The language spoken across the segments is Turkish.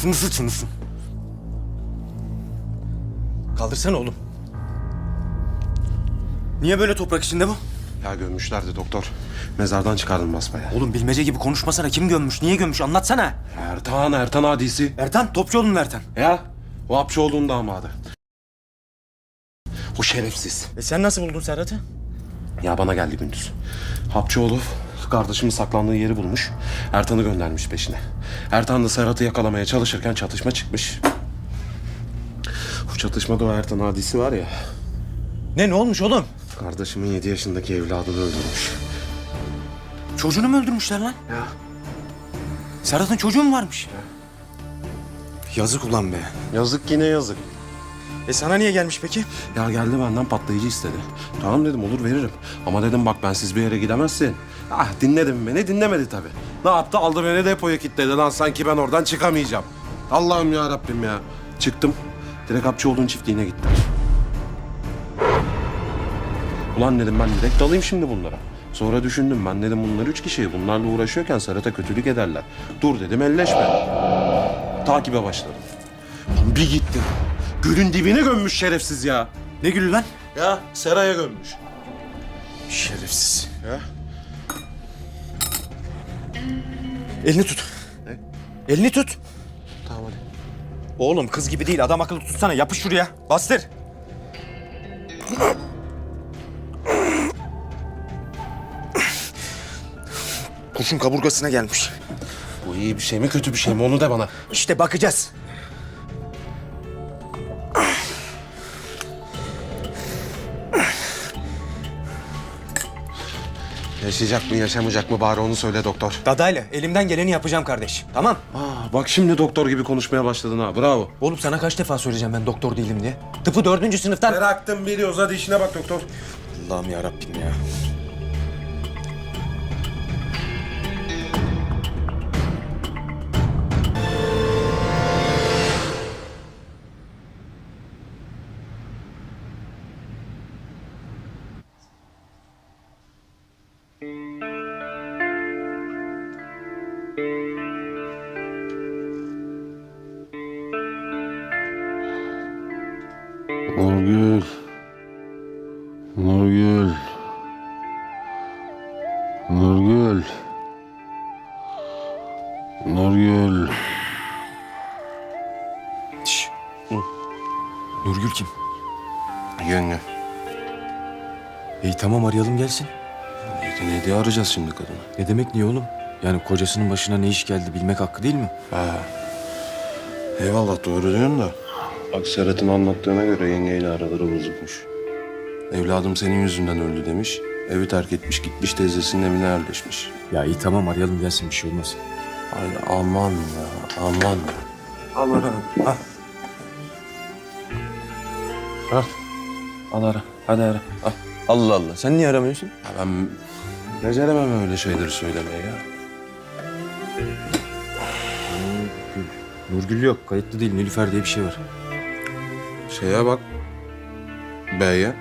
Sınırsın sınırsın. Kaldırsana oğlum. Niye böyle toprak içinde bu? Ya gömmüşlerdi doktor. Mezardan çıkardım basbaya. Oğlum bilmece gibi konuşmasana. Kim gömmüş? Niye gömmüş? Anlatsana. Ertan, Ertan hadisi. Ertan, Topçuoğlu'nun Ertan. Ya, o Hapçıoğlu'nun damadı. O şerefsiz. E sen nasıl buldun Serhat'ı? Ya bana geldi gündüz. Hapçıoğlu kardeşimin saklandığı yeri bulmuş. Ertan'ı göndermiş peşine. Ertan da Serhat'ı yakalamaya çalışırken çatışma çıkmış. O çatışmada o Ertan hadisi var ya. Ne ne olmuş oğlum? Kardeşimin 7 yaşındaki evladını öldürmüş. Çocuğunu mu öldürmüşler lan? Ya. Serhat'ın çocuğu mu varmış? Yazık ulan be. Yazık yine yazık. E sana niye gelmiş peki? Ya geldi benden patlayıcı istedi. Tamam dedim olur veririm. Ama dedim bak ben siz bir yere gidemezsin. Ah dinledim beni dinlemedi tabii. Ne yaptı aldı beni depoya kilitledi lan sanki ben oradan çıkamayacağım. Allah'ım ya Rabbim ya. Çıktım. Direkt Hapçıoğlu'nun çiftliğine gittim. Ulan dedim ben direkt dalayım şimdi bunlara. Sonra düşündüm ben dedim bunlar üç kişi. Bunlarla uğraşıyorken Serhat'a kötülük ederler. Dur dedim elleşme. Takibe başladım. Lan Bir gittim. Gölün dibine gömmüş şerefsiz ya. Ne gülü lan? Ya seraya gömmüş. Şerefsiz. Ya. Elini tut. Ne? Elini tut. Tamam hadi. Oğlum kız gibi değil. Adam akıllı tutsana. Yapış şuraya. Bastır. Kurşun kaburgasına gelmiş. Bu iyi bir şey mi kötü bir şey mi onu da bana. İşte bakacağız. Yaşayacak mı yaşamayacak mı bari onu söyle doktor. Dadayla elimden geleni yapacağım kardeş. Tamam. Aa, bak şimdi doktor gibi konuşmaya başladın ha bravo. Oğlum sana kaç defa söyleyeceğim ben doktor değilim diye. Tıpı dördüncü sınıftan... Bıraktım biliyoruz hadi işine bak doktor. Allah'ım ya Rabbim ya. Nurgül. Nurgül. Nurgül. Nurgül. Şş. Nurgül kim? Yenge. İyi tamam arayalım gelsin. Neydi ne diye arayacağız şimdi kadını? Ne demek niye oğlum? Yani kocasının başına ne iş geldi bilmek hakkı değil mi? Ha. Eyvallah doğru diyorsun da. Bak Serhat'ın anlattığına göre yengeyle araları bozukmuş. Evladım senin yüzünden öldü demiş. Evi terk etmiş gitmiş teyzesinin evine yerleşmiş. Ya iyi tamam arayalım gelsin bir şey olmaz. Ay aman ya aman ya. Al ara. Al. Al. Al ara. Hadi ara. Al. Allah Allah sen niye aramıyorsun? Ya ben beceremem öyle şeyleri söylemeyi ya. Nurgül yok kayıtlı değil Nilüfer diye bir şey var. Şeye bak. B'ye.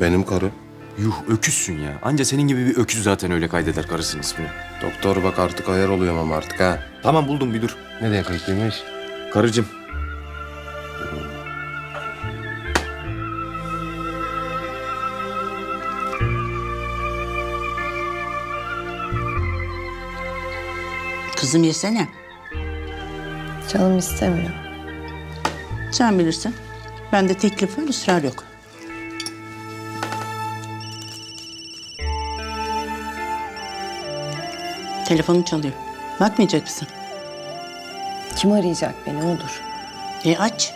Benim karı. Yuh öküzsün ya. Anca senin gibi bir öküz zaten öyle kaydeder karısının ismini. Doktor bak artık ayar oluyorum ama artık ha. Tamam buldum bir dur. Nereye kayıtlıymış? Karıcığım. Kızım yesene. Canım istemiyor. Sen bilirsin. Bende teklif var, ısrar yok. Telefonun çalıyor. Bakmayacak mısın? Kim arayacak beni olur. E aç.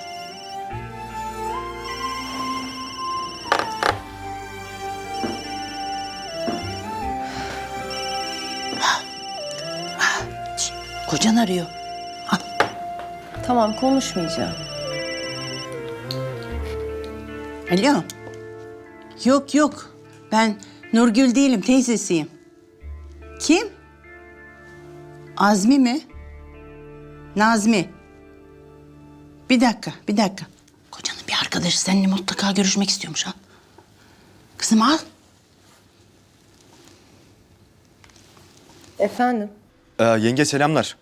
Kocan arıyor. Tamam konuşmayacağım. Alo. Yok yok. Ben Nurgül değilim, teyzesiyim. Kim? Azmi mi? Nazmi. Bir dakika, bir dakika. Kocanın bir arkadaşı seninle mutlaka görüşmek istiyormuş ha. Kızım al. Efendim? Ee, yenge selamlar.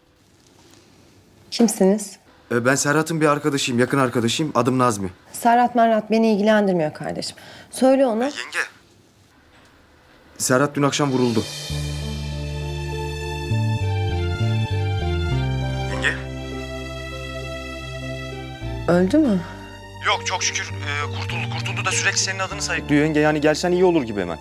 Kimsiniz? Ee, ben Serhat'ın bir arkadaşıyım, yakın arkadaşıyım. Adım Nazmi. Serhat Merhat beni ilgilendirmiyor kardeşim. Söyle ona. Yenge. Serhat dün akşam vuruldu. Yenge? Öldü mü? Yok çok şükür e, kurtuldu. Kurtuldu da sürekli senin adını sayıklıyor yenge. Yani gelsen iyi olur gibi hemen.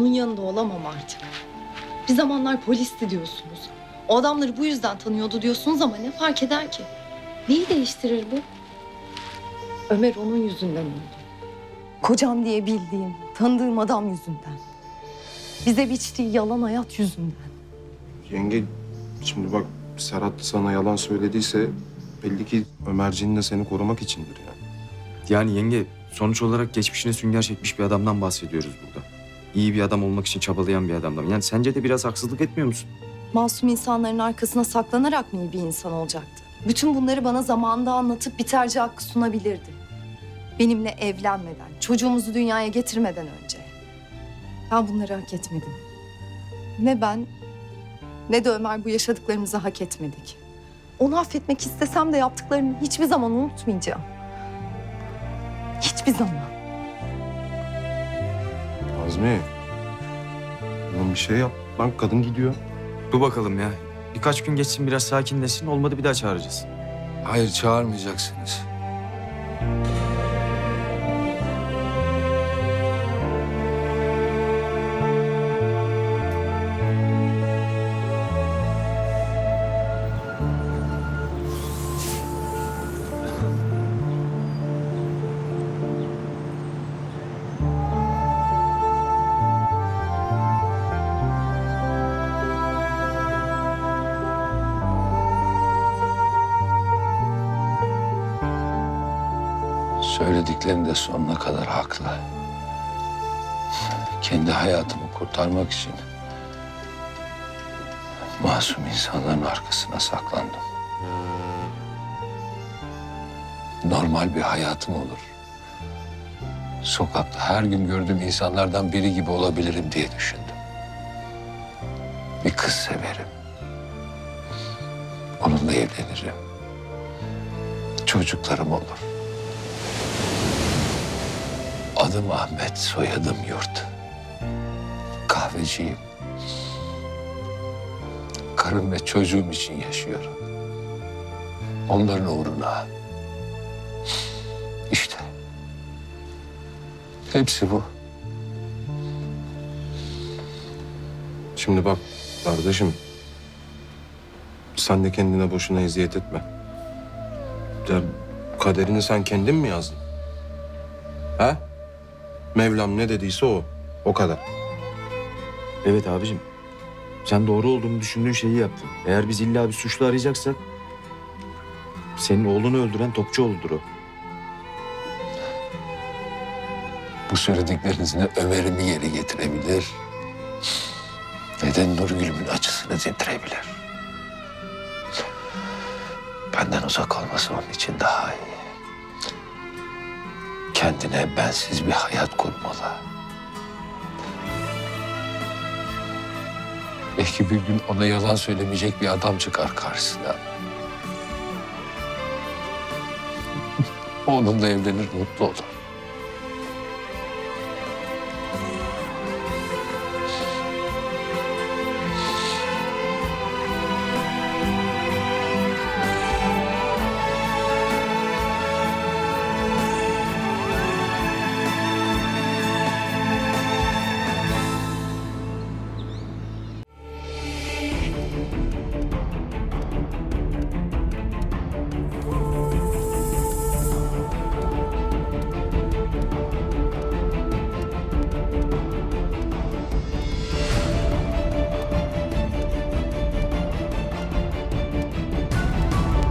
Onun yanında olamam artık. Bir zamanlar polisti diyorsunuz. O adamları bu yüzden tanıyordu diyorsunuz ama ne fark eder ki? Neyi değiştirir bu? Ömer onun yüzünden öldü. Kocam diye bildiğim, tanıdığım adam yüzünden. Bize biçtiği yalan hayat yüzünden. Yenge şimdi bak Serhat sana yalan söylediyse belli ki Ömerciğin de seni korumak içindir yani. Yani yenge sonuç olarak geçmişine sünger çekmiş bir adamdan bahsediyoruz burada. İyi bir adam olmak için çabalayan bir adamdan. Yani sence de biraz haksızlık etmiyor musun? Masum insanların arkasına saklanarak mı iyi bir insan olacaktı? Bütün bunları bana zamanında anlatıp bir tercih hakkı sunabilirdi. Benimle evlenmeden, çocuğumuzu dünyaya getirmeden önce. Ben bunları hak etmedim. Ne ben ne de Ömer bu yaşadıklarımızı hak etmedik. Onu affetmek istesem de yaptıklarını hiçbir zaman unutmayacağım. Hiçbir zaman. Azmi. Lan bir şey yap. Lan kadın gidiyor. Dur bakalım ya. Birkaç gün geçsin biraz sakinleşsin. Olmadı bir daha çağıracağız. Hayır çağırmayacaksınız. Söylediklerinde sonuna kadar haklı. Kendi hayatımı kurtarmak için masum insanların arkasına saklandım. Normal bir hayatım olur. Sokakta her gün gördüğüm insanlardan biri gibi olabilirim diye düşündüm. Bir kız severim. Onunla evlenirim. Çocuklarım olur. Adım Ahmet, soyadım Yurt. Kahveciyim. karım ve çocuğum için yaşıyorum. Onların uğruna. İşte. Hepsi bu. Şimdi bak kardeşim. Sen de kendine boşuna eziyet etme. Ya kaderini sen kendin mi yazdın? Ha? Mevlam ne dediyse o. O kadar. Evet abicim. Sen doğru olduğunu düşündüğün şeyi yaptın. Eğer biz illa bir suçlu arayacaksak... ...senin oğlunu öldüren Topçuoğlu'dur o. Bu söyledikleriniz ne Ömer'imi geri getirebilir... ...ne de Nurgül'ümün acısını dindirebilir. Benden uzak olması onun için daha iyi. Kendine bensiz bir hayat kurmalı. Belki bir gün ona yalan söylemeyecek bir adam çıkar karşısına. Onunla evlenir, mutlu olur.